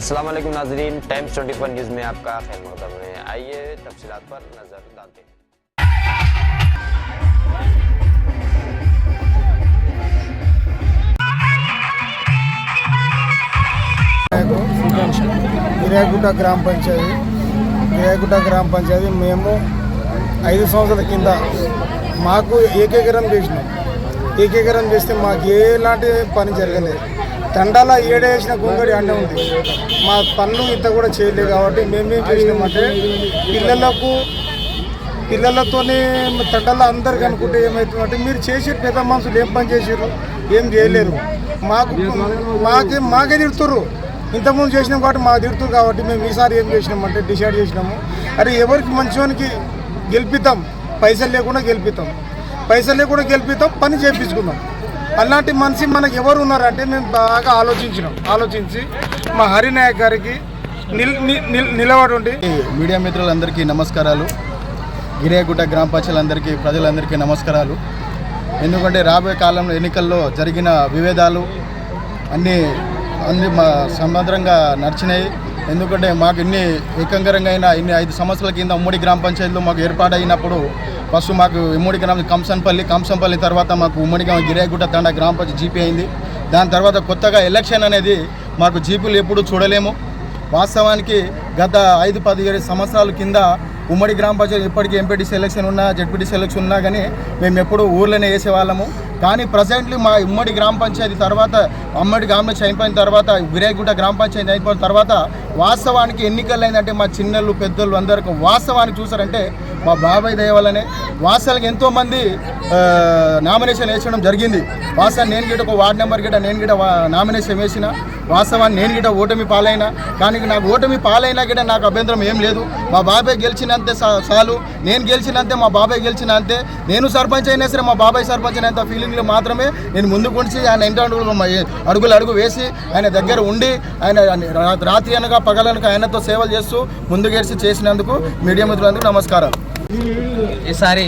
अस्सलाम वालेकुम नाजरीन टाइम्स 24 न्यूज़ में आपका खैर मकदम है आइए तफसीलात पर नज़र डालते हैं గిరాగుట్ట గ్రామ పంచాయతీ గిరాగుట్ట గ్రామ పంచాయతీ మేము ఐదు సంవత్సరాల కింద మాకు ఏకీకరణ చేసినాం ఏకీకరణ చేస్తే మాకు ఎలాంటి పని జరగలేదు తండాల ఏడేసిన గుంగడి అండ ఉంది. మా పనులు ఇంత కూడా చేయలేదు కాబట్టి మేమేం చేసినామంటే పిల్లలకు పిల్లలతోనే తండల్లో అందరికి అనుకుంటే ఏమవుతుందంటే మీరు చేసే పెద్ద మనుషులు ఏం పని చేసారు ఏం చేయలేరు. మాకు మాకే మాకే తిడుతురు ఇంతకుముందు చేసినాం కాబట్టి మాకు తిడుతురు కాబట్టి మేము ఈసారి ఏం చేసినామంటే డిసైడ్ చేసినాము. అరే ఎవరికి మంచివానికి గెలిపిద్దాం? పైసలు లేకుండా గెలిపిద్దాం. పైసలు లేకుండా గెలిపిద్దాం పని చేయించుకుందాం అలాంటి మనిషి మనకు ఎవరు ఉన్నారంటే మేము బాగా ఆలోచించినాం. ఆలోచించి మా హరినాయక్ గారికి నిల్ నిల్ నిలబడి ఉండి మీడియా మిత్రులందరికీ నమస్కారాలు. గిరేగుట్ట గ్రామ పంచాయతీలందరికీ ప్రజలందరికీ నమస్కారాలు. ఎందుకంటే రాబోయే కాలంలో ఎన్నికల్లో జరిగిన విభేదాలు అన్నీ అన్ని మా సమగ్రంగా నడిచినాయి. ఎందుకంటే మాకు ఇన్ని ఏకంగరంగా అయిన ఇన్ని ఐదు సంవత్సరాల కింద ఉమ్మడి గ్రామ పంచాయతీలో మాకు ఏర్పాటైనప్పుడు ఫస్ట్ మాకు ఉమ్మడి గ్రామం కంసంపల్లి కంసంపల్లి తర్వాత మాకు ఉమ్మడి గ్రామం గిరేగుట్ట తండ గ్రామ పంచాయతీ జీపీ అయింది. దాని తర్వాత కొత్తగా ఎలక్షన్ అనేది మాకు జీపీలు ఎప్పుడూ చూడలేము. వాస్తవానికి గత ఐదు పదిహేడు సంవత్సరాల కింద ఉమ్మడి గ్రామ పంచాయతీ ఇప్పటికీ ఎంపీటీ సెలక్షన్ ఉన్నా జడ్పీటీ సెలక్షన్ ఉన్నా కానీ మేము ఎప్పుడూ ఊర్లోనే వేసేవాళ్ళము కానీ ప్రజెంట్లీ మా ఉమ్మడి గ్రామ పంచాయతీ తర్వాత అమ్మడి గ్రామ అయిపోయిన తర్వాత విరేగుట్ట గ్రామ పంచాయతీ అయిపోయిన తర్వాత వాస్తవానికి ఎన్నికలు అయిందంటే మా చిన్నలు పెద్దలు అందరికీ వాస్తవానికి చూసారంటే మా బాబాయ్ దయ వల్లనే వాస్తవానికి ఎంతోమంది నామినేషన్ వేసడం జరిగింది. వాస్తవాన్ని నేను గిట్ట ఒక వార్డ్ నెంబర్ గిట్ట నేను గిట్ట నామినేషన్ వేసిన వాస్తవాన్ని నేను గిట్ట ఓటమి పాలైనా కానీ నాకు ఓటమి పాలైనా గిట్ట నాకు అభ్యంతరం ఏం లేదు. మా బాబాయ్ గెలిచినంతే చాలు. నేను గెలిచినంతే మా బాబాయ్ గెలిచిన అంతే నేను సర్పంచ్ అయినా సరే మా బాబాయ్ సర్పంచ్ అయినంత ఫీలింగ్లో మాత్రమే నేను ముందుకు ఉంచి ఆయన ఇంటి అడుగులు అడుగు వేసి ఆయన దగ్గర ఉండి ఆయన రాత్రి అనగా పగలనక ఆయనతో సేవలు చేస్తూ ముందుకేసి చేసినందుకు మీడియా మిత్రులందరికీ నమస్కారం ఈసారి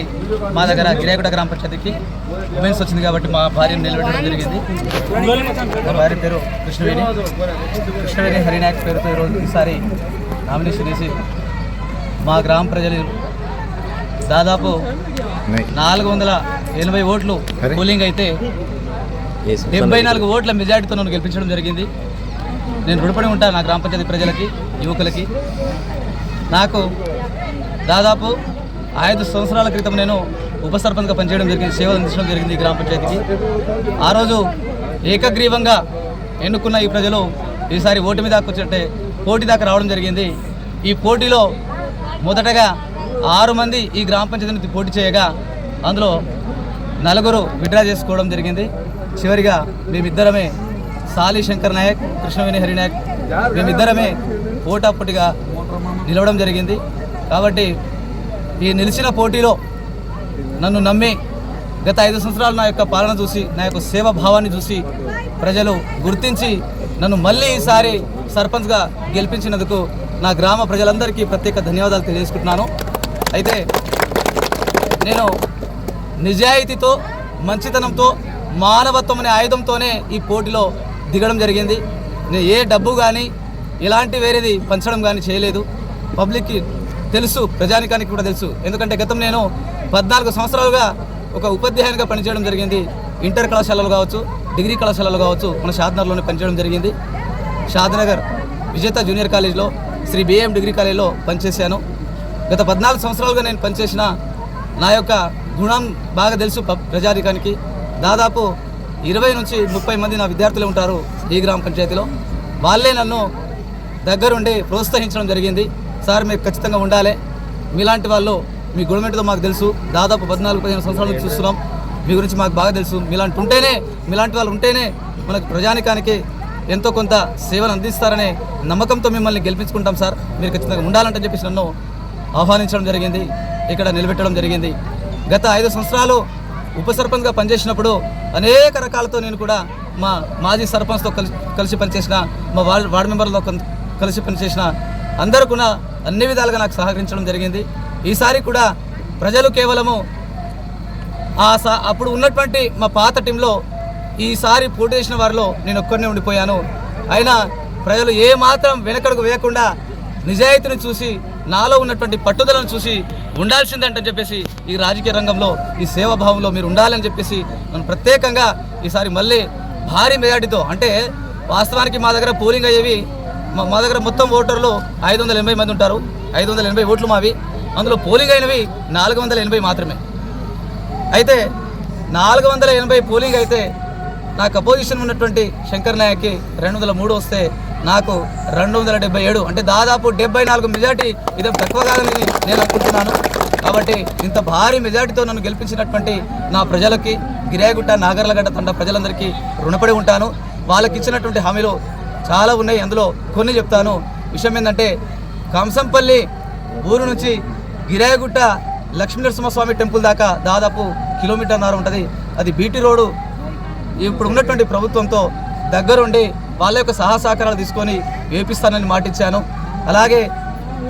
మా దగ్గర గిరేగుడ గ్రామ పంచాయతీకి ఉమెన్స్ వచ్చింది కాబట్టి మా భార్యను నిలబెట్టడం జరిగింది. మా భార్య పేరు కృష్ణవేణి. కృష్ణవేణి హరినాయక్ పేరుతో ఈరోజు ఈసారి నామినేషన్ వేసి మా గ్రామ ప్రజలు దాదాపు నాలుగు వందల ఎనభై ఓట్లు పోలింగ్ అయితే డెబ్బై నాలుగు ఓట్ల మెజార్టీతో నన్ను గెలిపించడం జరిగింది. నేను రుణపడి ఉంటాను నా గ్రామ పంచాయతీ ప్రజలకి యువకులకి. నాకు దాదాపు ఐదు సంవత్సరాల క్రితం నేను ఉప సర్పంచ్గా పనిచేయడం జరిగింది సేవలు అందించడం జరిగింది గ్రామ పంచాయతీకి. ఆ రోజు ఏకగ్రీవంగా ఎన్నుకున్న ఈ ప్రజలు ఈసారి ఓటు మీద కూర్చుంటే పోటీ దాకా రావడం జరిగింది. ఈ పోటీలో మొదటగా ఆరు మంది ఈ గ్రామ పంచాయతీ పోటీ చేయగా అందులో నలుగురు విడ్రా చేసుకోవడం జరిగింది. చివరిగా మేమిద్దరమే సాలి శంకర్ నాయక్ కృష్ణవేణి హరినాయక్ మేమిద్దరమే పోటాపోటీగా నిలవడం జరిగింది. కాబట్టి ఈ నిలిచిన పోటీలో నన్ను నమ్మి గత ఐదు సంవత్సరాలు నా యొక్క పాలన చూసి నా యొక్క సేవ భావాన్ని చూసి ప్రజలు గుర్తించి నన్ను మళ్ళీ ఈసారి సర్పంచ్గా గెలిపించినందుకు నా గ్రామ ప్రజలందరికీ ప్రత్యేక ధన్యవాదాలు తెలియజేసుకుంటున్నాను. అయితే నేను నిజాయితీతో మంచితనంతో మానవత్వం అనే ఆయుధంతోనే ఈ పోటీలో దిగడం జరిగింది. నేను ఏ డబ్బు కానీ ఎలాంటి వేరేది పంచడం కానీ చేయలేదు. పబ్లిక్కి తెలుసు ప్రజానికానికి కూడా తెలుసు. ఎందుకంటే గతం నేను పద్నాలుగు సంవత్సరాలుగా ఒక ఉపాధ్యాయునిగా పనిచేయడం జరిగింది. ఇంటర్ కళాశాలలు కావచ్చు డిగ్రీ కళాశాలలు కావచ్చు మన షాద్నగర్లోనే పనిచేయడం జరిగింది. షాద్నగర్ విజేత జూనియర్ కాలేజ్లో శ్రీ బిఏఎం డిగ్రీ కాలేజ్లో పనిచేశాను. గత పద్నాలుగు సంవత్సరాలుగా నేను పనిచేసిన నా యొక్క గుణం బాగా తెలుసు ప్రజానికానికి. దాదాపు ఇరవై నుంచి ముప్పై మంది నా విద్యార్థులు ఉంటారు ఈ గ్రామ పంచాయతీలో. వాళ్ళే నన్ను దగ్గరుండి ప్రోత్సహించడం జరిగింది. సార్ మీరు ఖచ్చితంగా ఉండాలి. మీలాంటి వాళ్ళు మీ గుణమేంటిదో మాకు తెలుసు. దాదాపు పద్నాలుగు పదిహేను సంవత్సరాల నుంచి చూస్తున్నాం. మీ గురించి మాకు బాగా తెలుసు. మీలాంటి ఉంటేనే మీలాంటి వాళ్ళు ఉంటేనే మనకు ప్రజానికానికి ఎంతో కొంత సేవలు అందిస్తారనే నమ్మకంతో మిమ్మల్ని గెలిపించుకుంటాం సార్. మీరు ఖచ్చితంగా ఉండాలంటే చెప్పేసి నన్ను ఆహ్వానించడం జరిగింది. ఇక్కడ నిలబెట్టడం జరిగింది. గత ఐదు సంవత్సరాలు ఉప సర్పంచ్గా పనిచేసినప్పుడు అనేక రకాలతో నేను కూడా మా మాజీ సర్పంచ్తో కలిసి కలిసి పనిచేసిన మా వార్డ్ వార్డు మెంబర్లతో కలిసి పనిచేసిన అందరూ కూడా అన్ని విధాలుగా నాకు సహకరించడం జరిగింది. ఈసారి కూడా ప్రజలు కేవలము ఆ సా అప్పుడు ఉన్నటువంటి మా పాత టీంలో ఈసారి పోటీ చేసిన వారిలో నేను ఒక్కరినే ఉండిపోయాను. అయినా ప్రజలు ఏమాత్రం వెనకడుగు వేయకుండా నిజాయితీని చూసి నాలో ఉన్నటువంటి పట్టుదలను చూసి ఉండాల్సిందంటని చెప్పేసి ఈ రాజకీయ రంగంలో ఈ సేవాభావంలో మీరు ఉండాలని చెప్పేసి మనం ప్రత్యేకంగా ఈసారి మళ్ళీ భారీ మెజార్టీతో అంటే వాస్తవానికి మా దగ్గర పోలింగ్ అయ్యేవి మా దగ్గర మొత్తం ఓటర్లు ఐదు వందల ఎనభై మంది ఉంటారు. ఐదు వందల ఎనభై ఓట్లు మావి. అందులో పోలింగ్ అయినవి నాలుగు వందల ఎనభై మాత్రమే. అయితే నాలుగు వందల ఎనభై పోలింగ్ అయితే నాకు అపోజిషన్ ఉన్నటువంటి శంకర్ నాయక్కి రెండు వందల మూడు వస్తే నాకు రెండు వందల డెబ్బై ఏడు. అంటే దాదాపు డెబ్బై నాలుగు మెజార్టీ ఇదేం తక్కువ కాదని నేను అనుకుంటున్నాను. కాబట్టి ఇంత భారీ మెజార్టీతో నన్ను గెలిపించినటువంటి నా ప్రజలకి గిరాయగుట్ట నాగర్లగడ్డ తండ ప్రజలందరికీ రుణపడి ఉంటాను. వాళ్ళకి ఇచ్చినటువంటి హామీలు చాలా ఉన్నాయి. అందులో కొన్ని చెప్తాను. విషయం ఏంటంటే కంసంపల్లి ఊరు నుంచి గిరాయగుట్ట లక్ష్మీనరసింహస్వామి టెంపుల్ దాకా దాదాపు కిలోమీటర్న్నర ఉంటుంది. అది బీటీ రోడ్డు. ఇప్పుడు ఉన్నటువంటి ప్రభుత్వంతో దగ్గరుండి వాళ్ళ యొక్క సహసహకారాలు తీసుకొని వేపిస్తానని మాటిచ్చాను అలాగే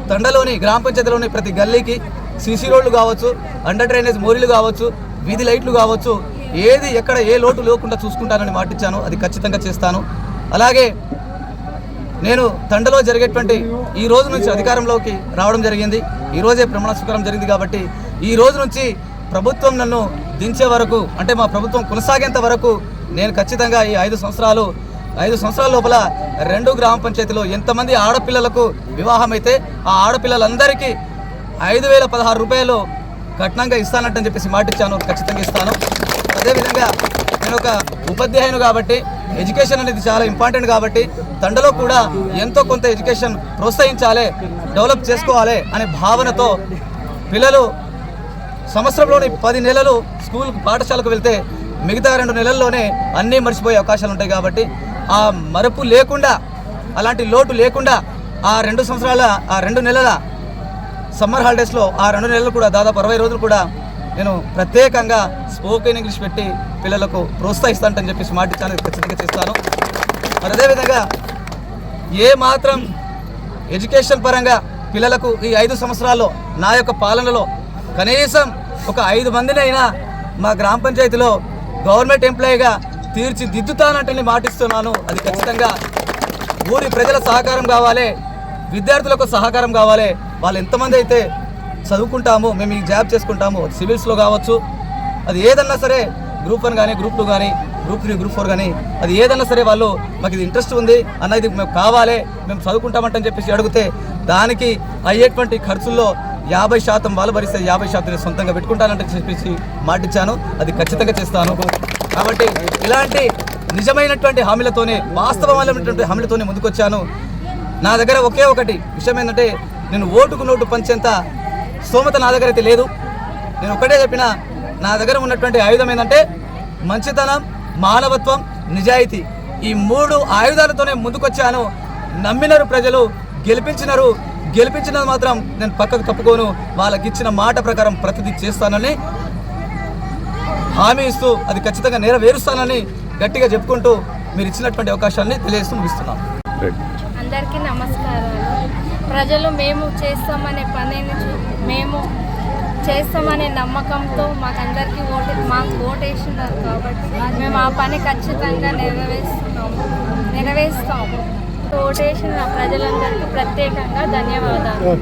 తండలోని గ్రామ పంచాయతీలోని ప్రతి గల్లీకి సీసీ రోడ్లు కావచ్చు అండర్ డ్రైనేజ్ మోరీలు కావచ్చు వీధి లైట్లు కావచ్చు ఏది ఎక్కడ ఏ లోటు లేకుండా చూసుకుంటానని మాటిచ్చాను అది ఖచ్చితంగా చేస్తాను. అలాగే నేను తండలో జరిగేటువంటి ఈ రోజు నుంచి అధికారంలోకి రావడం జరిగింది. ఈరోజే రోజే ప్రమాణ స్వీకారం జరిగింది కాబట్టి ఈ రోజు నుంచి ప్రభుత్వం నన్ను దించే వరకు అంటే మా ప్రభుత్వం కొనసాగేంత వరకు నేను ఖచ్చితంగా ఈ ఐదు సంవత్సరాలు ఐదు సంవత్సరాల లోపల రెండు గ్రామ పంచాయతీలో ఎంతమంది ఆడపిల్లలకు వివాహం అయితే ఆ ఆడపిల్లలందరికీ ఐదు వేల పదహారు రూపాయలు కఠినంగా ఇస్తానంటని చెప్పేసి మాటిచ్చాను ఖచ్చితంగా ఇస్తాను. అదేవిధంగా నేను ఒక ఉపాధ్యాయును కాబట్టి ఎడ్యుకేషన్ అనేది చాలా ఇంపార్టెంట్ కాబట్టి తండలో కూడా ఎంతో కొంత ఎడ్యుకేషన్ ప్రోత్సహించాలి డెవలప్ చేసుకోవాలి అనే భావనతో పిల్లలు సంవత్సరంలోని పది నెలలు స్కూల్ పాఠశాలకు వెళ్తే మిగతా రెండు నెలల్లోనే అన్నీ మర్చిపోయే అవకాశాలు ఉంటాయి కాబట్టి ఆ మరపు లేకుండా అలాంటి లోటు లేకుండా ఆ రెండు సంవత్సరాల ఆ రెండు నెలల సమ్మర్ హాలిడేస్లో ఆ రెండు నెలలు కూడా దాదాపు అరవై రోజులు కూడా నేను ప్రత్యేకంగా స్పోకెన్ ఇంగ్లీష్ పెట్టి పిల్లలకు ప్రోత్సహిస్తానని చెప్పేసి మాట ఇచ్చాను ఖచ్చితంగా చేస్తాను. మరి అదేవిధంగా ఏ మాత్రం ఎడ్యుకేషన్ పరంగా పిల్లలకు ఈ ఐదు సంవత్సరాల్లో నా యొక్క పాలనలో కనీసం ఒక ఐదు మందినైనా మా గ్రామ పంచాయతీలో గవర్నమెంట్ ఎంప్లాయీగా తీర్చిదిద్దుతానంటే మాటిస్తున్నాను. అది ఖచ్చితంగా ఊరి ప్రజల సహకారం కావాలి విద్యార్థులకు సహకారం కావాలి. వాళ్ళు ఎంతమంది అయితే చదువుకుంటాము మేము ఈ జాబ్ చేసుకుంటాము. సివిల్స్లో కావచ్చు అది ఏదన్నా సరే గ్రూప్ వన్ కానీ గ్రూప్ టూ కానీ గ్రూప్ త్రీ గ్రూప్ ఫోర్ కానీ అది ఏదన్నా సరే వాళ్ళు మాకు ఇది ఇంట్రెస్ట్ ఉంది అన్న ఇది మేము కావాలి మేము చదువుకుంటామంటని చెప్పేసి అడిగితే దానికి అయ్యేటువంటి ఖర్చుల్లో యాభై శాతం వాళ్ళు భరిస్తే యాభై శాతం నేను సొంతంగా పెట్టుకుంటానంటే చెప్పేసి మాటిచ్చాను. అది ఖచ్చితంగా చేస్తాను. కాబట్టి ఇలాంటి నిజమైనటువంటి హామీలతోనే వాస్తవమైనటువంటి హామీలతోనే ముందుకొచ్చాను. నా దగ్గర ఒకే ఒకటి విషయం ఏంటంటే నేను ఓటుకు నోటు పంచేంత స్తోమత నా దగ్గర అయితే లేదు. నేను ఒకటే చెప్పిన నా దగ్గర ఉన్నటువంటి ఆయుధం ఏంటంటే మంచితనం మానవత్వం నిజాయితీ. ఈ మూడు ఆయుధాలతోనే ముందుకొచ్చాను. నమ్మినరు ప్రజలు గెలిపించినారు. గెలిపించినది మాత్రం నేను పక్కకు తప్పుకోను. వాళ్ళకి ఇచ్చిన మాట ప్రకారం ప్రతిదీ చేస్తానని హామీ ఇస్తూ అది ఖచ్చితంగా నెరవేరుస్తానని గట్టిగా చెప్పుకుంటూ మీరు ఇచ్చినటువంటి అవకాశాన్ని తెలియజేస్తూ ముగిస్తున్నాను అందరికీ నమస్కారాలు. ప్రజలు మేము చేస్తామనే పనిని చూ- మేము చేస్తామనే నమ్మకంతో మాకందరికీ ఓటు మాకు ఓటేసినారు కాబట్టి మేము ఆ పని ఖచ్చితంగా నెరవేరుస్తున్నాము. నెరవేరుస్తాము. ఓటేసిన ప్రజలందరికీ ప్రత్యేకంగా ధన్యవాదాలు.